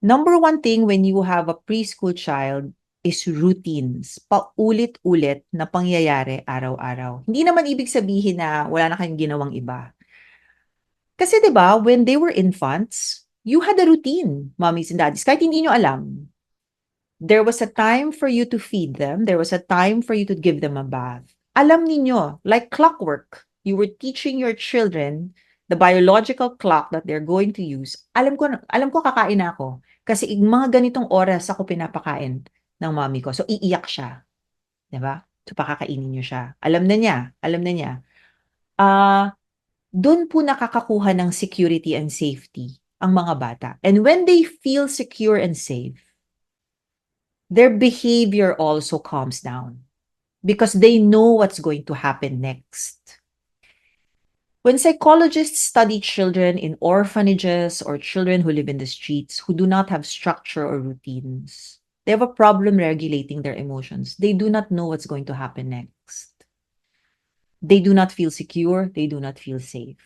Number one thing when you have a preschool child is routines. Paulit-ulit na pangyayari araw-araw. Hindi naman ibig sabihin na wala na kayong ginawang iba. Kasi 'di ba, when they were infants, you had a routine, mommies and daddies, kahit hindi nyo alam. There was a time for you to feed them. There was a time for you to give them a bath. Alam ninyo, like clockwork, you were teaching your children the biological clock that they're going to use. Alam ko, alam ko kakain ako. Kasi mga ganitong oras ako pinapakain ng mommy ko. So, iiyak siya. ba? So, pakakainin niyo siya. Alam na niya. Alam na niya. Ah, doon po nakakakuha ng security and safety ang mga bata. And when they feel secure and safe, their behavior also calms down because they know what's going to happen next. When psychologists study children in orphanages or children who live in the streets who do not have structure or routines, they have a problem regulating their emotions. They do not know what's going to happen next. They do not feel secure. They do not feel safe.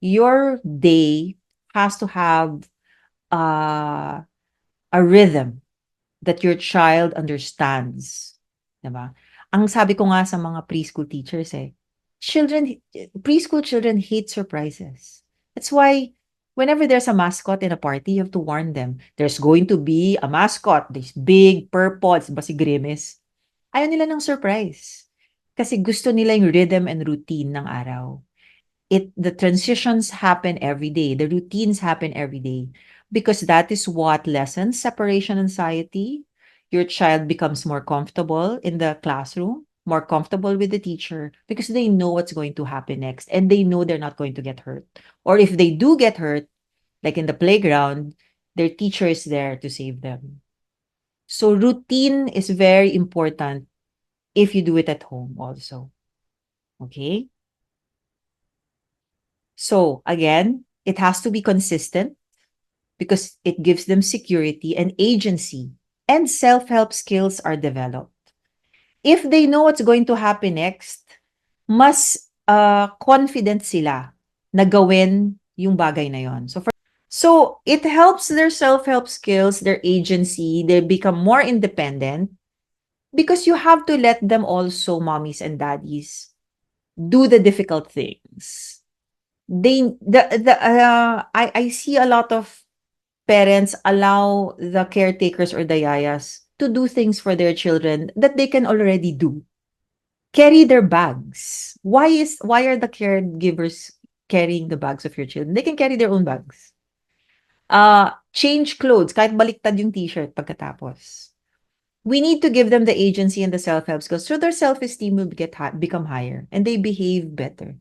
Your day has to have uh, a rhythm that your child understands. Diba? Ang sabi ko nga sa mga preschool teachers eh, children, preschool children hate surprises. That's why whenever there's a mascot in a party, you have to warn them. There's going to be a mascot, this big purple, ba si Grimace? Ayaw nila ng surprise. Kasi gusto nila yung rhythm and routine ng araw. It, the transitions happen every day. The routines happen every day. Because that is what lessens separation anxiety. Your child becomes more comfortable in the classroom, more comfortable with the teacher because they know what's going to happen next and they know they're not going to get hurt. Or if they do get hurt, like in the playground, their teacher is there to save them. So routine is very important if you do it at home also. Okay? So again, it has to be consistent because it gives them security and agency and self-help skills are developed. If they know what's going to happen next, mas uh, confident sila na gawin yung bagay na yon. So for So it helps their self-help skills, their agency, they become more independent because you have to let them also, mommies and daddies, do the difficult things. They the the uh, I I see a lot of parents allow the caretakers or the yayas to do things for their children that they can already do. Carry their bags. Why is why are the caregivers carrying the bags of your children? They can carry their own bags. Uh, change clothes, kahit baliktad yung t-shirt pagkatapos. We need to give them the agency and the self-help skills so their self-esteem will get become higher and they behave better.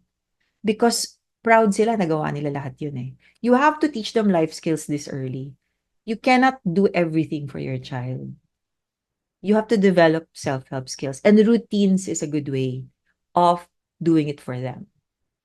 Because proud sila, nagawa nila lahat yun eh. You have to teach them life skills this early. You cannot do everything for your child. You have to develop self-help skills and routines is a good way of doing it for them.